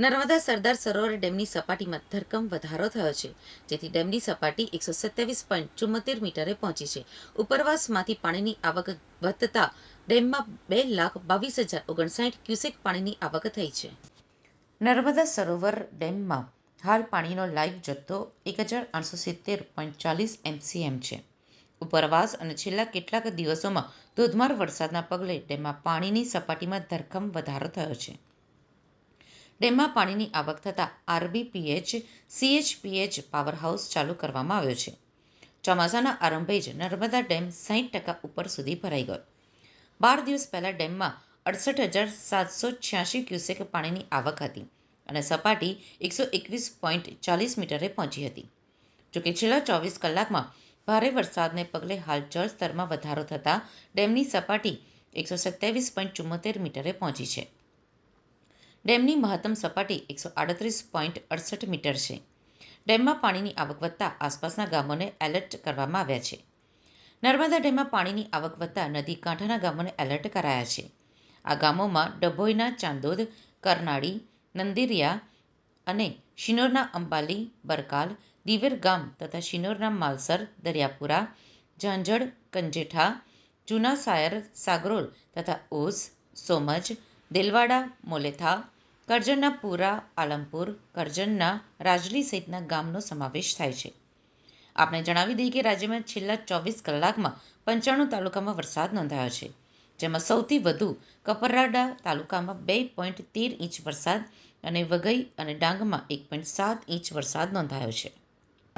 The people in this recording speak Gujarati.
નર્મદા સરદાર સરોવર ડેમની સપાટીમાં ધરકમ વધારો થયો છે, જેથી ડેમની સપાટી એકસો સત્યાવીસ પોઈન્ટ ચુમ્મોતેર મીટરે પહોંચી છે. ઉપરવાસમાંથી પાણીની આવક વધતા ડેમમાં બે લાખ બાવીસ હજાર ઓગણસાઠ ક્યુસેક પાણીની આવક થઈ છે. નર્મદા સરોવર ડેમમાં હાલ પાણીનો લાઈવ જથ્થો એક હજાર આઠસો સિત્તેર પોઈન્ટ ચાલીસ એમસીએમ છે. ઉપરવાસ અને છેલ્લા કેટલાક દિવસોમાં ધોધમાર વરસાદના પગલે ડેમમાં પાણીની સપાટીમાં ધરખમ વધારો થયો છે. ડેમમાં પાણીની આવક થતાં આરબીપીએચ, સીએચપીએચ પાવર હાઉસ ચાલુ કરવામાં આવ્યો છે. ચોમાસાના આરંભે જ નર્મદા ડેમ સાહીઠ ટકા ઉપર સુધી ભરાઈ ગયો. બાર દિવસ પહેલાં ડેમમાં અડસઠ હજાર સાતસો છ્યાસી ક્યુસેક પાણીની આવક હતી અને સપાટી એકસો એકવીસ પોઈન્ટ ચાલીસ મીટરે પહોંચી હતી. જોકે છેલ્લા ચોવીસ કલાકમાં ભારે વરસાદને પગલે હાલ જળસ્તરમાં વધારો થતાં ડેમની સપાટી એકસો સત્યાવીસ પોઈન્ટ ચુમ્મોતેર મીટરે પહોંચી છે. ડેમની મહત્તમ સપાટી એકસો આડત્રીસ પોઈન્ટ અડસઠ મીટર છે. ડેમમાં પાણીની આવક વધતા આસપાસના ગામોને એલર્ટ કરવામાં આવ્યા છે. નર્મદા ડેમમાં પાણીની આવક વધતા નદી કાંઠાના ગામોને એલર્ટ કરાયા છે. આ ગામોમાં ડભોઈના ચાંદોદ, કરનાળી, નંદિરિયા અને શિનોરના અંબાલી, બરકાલ, દિવેર ગામ તથા શિનોરના માલસર, દરિયાપુરા, ઝાંઝડ, કંજેઠા, જૂના સાયર, સાગરોલ તથા ઓસ સોમજ દેલવાડા, મોલેથા, કરજણના પુરા, આલમપુર, કરજણના, રાજલી સહિતના ગામનો સમાવેશ થાય છે. આપણે જણાવી દઈએ કે રાજ્યમાં છેલ્લા ચોવીસ કલાકમાં પંચાણું તાલુકામાં વરસાદ નોંધાયો છે, જેમાં સૌથી વધુ કપરાડા તાલુકામાં બે પોઈન્ટ તેર ઇંચ વરસાદ અને વઘઈ અને ડાંગમાં એક પોઈન્ટ સાત ઇંચ વરસાદ નોંધાયો છે.